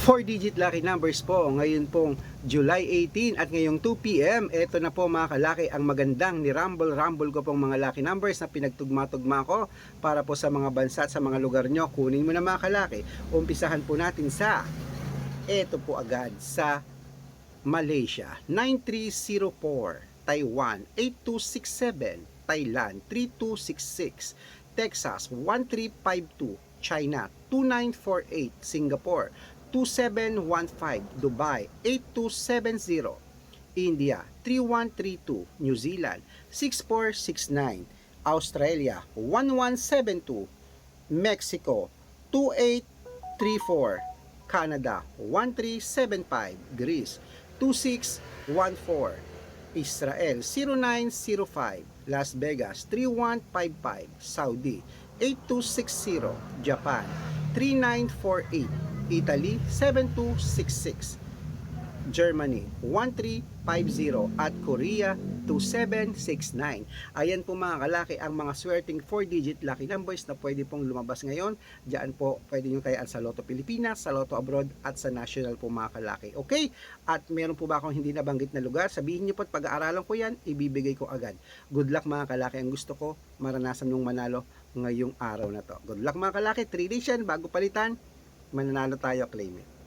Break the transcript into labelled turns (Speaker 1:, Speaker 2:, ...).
Speaker 1: 4-digit lucky numbers po. Ngayon pong July 18 at ngayong 2pm eto na po mga kalaki ang magandang ni Rumble Rumble ko pong mga lucky numbers na pinagtugma-tugma ko para po sa mga bansa at sa mga lugar nyo. Kunin mo na mga kalaki. Umpisahan po natin sa eto po agad sa Malaysia. 9304 Taiwan. 8267 Thailand. 3266 Texas. 1352 China. 2948 Singapore 2715 Dubai. 8270 India. 3132 New Zealand. 6469 Australia. 1172 Mexico. 2834 Canada. 1375 Greece. 2614 Israel. 0905 Las Vegas. 3155 Saudi. 8260 Japan. 3948 Italy 7266 Germany 1350 at Korea 2769. Ayan po mga kalaki ang mga swerting 4-digit lucky numbers na pwede pong lumabas ngayon. Diyan po pwede nyo tayaan sa Lotto Pilipinas, sa Lotto Abroad at sa National po mga kalaki. Okay? At meron po ba akong hindi nabanggit na lugar? Sabihin nyo po at pag-aaralan ko yan, ibibigay ko agad. Good luck mga kalaki. Ang gusto ko, maranasan nung manalo ngayong araw na to. Good luck mga kalaki. 3 days yan, bago palitan, mananalo tayo, claim it.